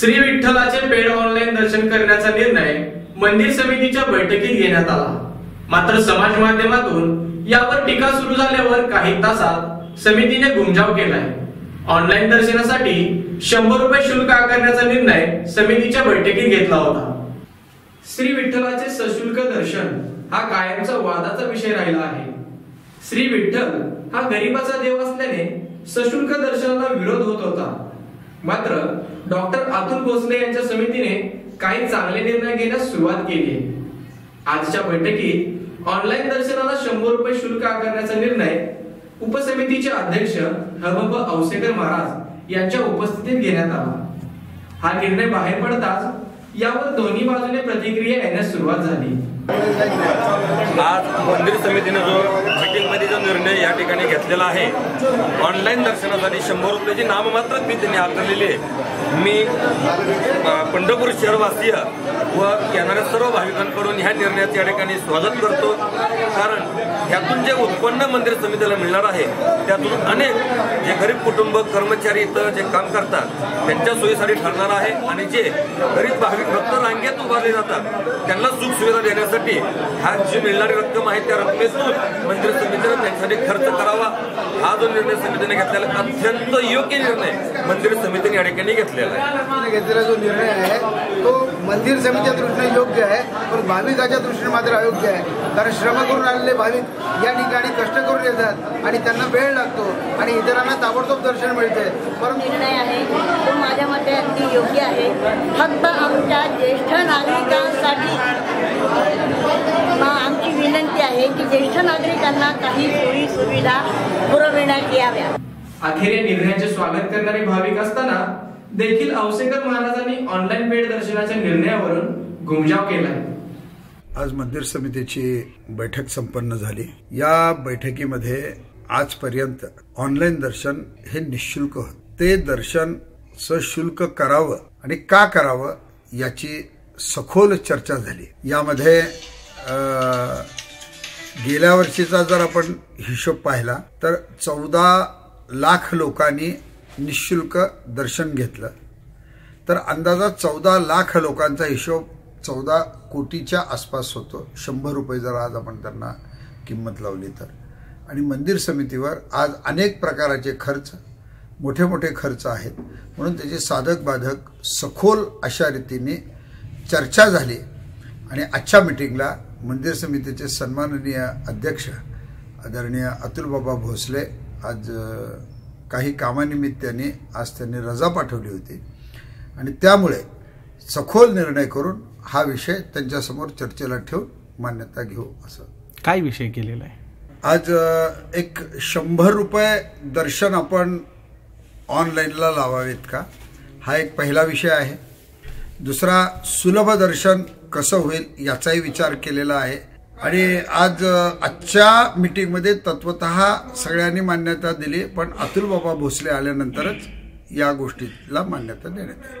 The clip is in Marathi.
श्री विठ्ठलाचे पेड ऑनलाईन दर्शन करण्याचा निर्णय मंदिर समितीच्या बैठकीत घेण्यात आला. मात्र समाज माध्यमातून यावर टीका सुरू झाल्यावर काही तासात समितीने घुमजाव केलाय. ऑनलाईन दर्शनासाठी शंभर रुपये शुल्क आकारण्याचा निर्णय समितीच्या बैठकीत घेतला होता. श्री विठ्ठलाचे सशुल्क दर्शन हा कायमचा वादाचा विषय राहिला आहे. श्री विठ्ठल हा गरीबाचा देव असल्याने सशुल्क दर्शनाला विरोध होत होता. मात्र डॉक्टर अतुल भोसले यांच्या समितीने काही चांगले निर्णय घेण्यास सुरुवात केली आहे. आजच्या बैठकीत ऑनलाईन दर्शनाला शंभर रुपये शुल्क आकारण्याचा निर्णय उपसमितीचे अध्यक्ष हबब औसेकर महाराज यांच्या उपस्थितीत घेण्यात आला. हा निर्णय बाहेर पडताच यावर दोन्ही बाजूने प्रतिक्रिया येण्यास सुरुवात झाली. आज मंदिर समितीने जो मिटिंगमध्ये जो निर्णय या ठिकाणी घेतलेला आहे ऑनलाईन दर्शनासाठी शंभर रुपयाची नाममात्र फी त्यांनी आकारलेली आहे. मी पंढरपूर शहरवासीय व येणाऱ्या सर्व भाविकांकडून ह्या निर्णयाचं या ठिकाणी स्वागत करतो. कारण ह्यातून जे उत्पन्न मंदिर समितीला मिळणार आहे त्यातून अनेक जे गरीब कुटुंब कर्मचारी इथं जे काम करतात त्यांच्या सोयीसाठी ठरणार आहे आणि जे गरीब भाविक भक्त रांगेत उभारले जातात त्यांना सुख सुविधा देण्यासाठी हा जी मिळणार रक्कम आहे त्या रकमेतून मंदिर समितीनं त्यांच्यासाठी खर्च करावा. हा जो निर्णय समितीने घेतलेला अत्यंत योग्य निर्णय मंदिर समितीने या ठिकाणी घेतलेला आहे. घेतलेला जो निर्णय आहे तो मंदिर समितीच्या दृष्टीने योग्य आहे पण भाविकाच्या दृष्टीने मात्र अयोग्य आहे. कारण श्रम करून आलेले भाविक या ठिकाणी कष्ट करून येतात आणि त्यांना वेळ लागतो आणि इतरांना ताबडतोब दर्शन मिळते. परंतु निर्णय आहे तो माझ्या मते अगदी योग्य आहे. फक्त आमच्या ज्येष्ठ नागरिकांसाठी मा- आमची विनंती आहे की ज्येष्ठ नागरिकांना काही सोयी सुविधा पुरविण्यात याव्या अखेर या निर्णयाचे स्वागत करणारे भाविक असताना देखील औसेकर महाराजांनी ऑनलाईन पेड दर्शनाच्या निर्णयावरून घुमजाव केला. आज मंदिर समितीची बैठक संपन्न झाली. या बैठकीमध्ये आजपर्यंत ऑनलाईन दर्शन हे निशुल्क होत. ते दर्शन सशुल्क करावं आणि का करावं याची सखोल चर्चा झाली. यामध्ये गेल्या वर्षीचा जर आपण हिशोब पाहिला तर चौदा लाख लोकांनी निशुल्क दर्शन घेतलं. तर अंदाजा चौदा लाख लोकांचा हिशोब चौदा कोटीच्या आसपास होतो. शंभर रुपये जर आज आपण त्यांना किंमत लावली तर. आणि मंदिर समितीवर आज अनेक प्रकारचे खर्च मोठे मोठे खर्च आहेत. म्हणून त्याचे साधक बाधक सखोल अशा रीतीने चर्चा झाली. आणि आजच्या मिटिंगला मंदिर समितीचे सन्माननीय अध्यक्ष आदरणीय अतुलबाबा भोसले आज काही कामानिमित्ताने आज त्यांनी रजा पाठवली होती. आणि त्यामुळे सखोल निर्णय करून हा विषय त्यांच्यासमोर चर्चेला ठेवून मान्यता घेऊ असं. काय विषय केलेला आहे? आज एक शंभर रुपये दर्शन आपण ऑनलाईनला लावावेत का? हा एक पहिला विषय आहे. दुसरा सुलभ दर्शन कसं होईल याचाही विचार केलेला आहे. आणि आज आजच्या मीटिंगमध्ये तत्वत सगळ्यांनी मान्यता दिली पण अतुल बाबा भोसले आल्यानंतरच या गोष्टीला मान्यता देण्यात आली.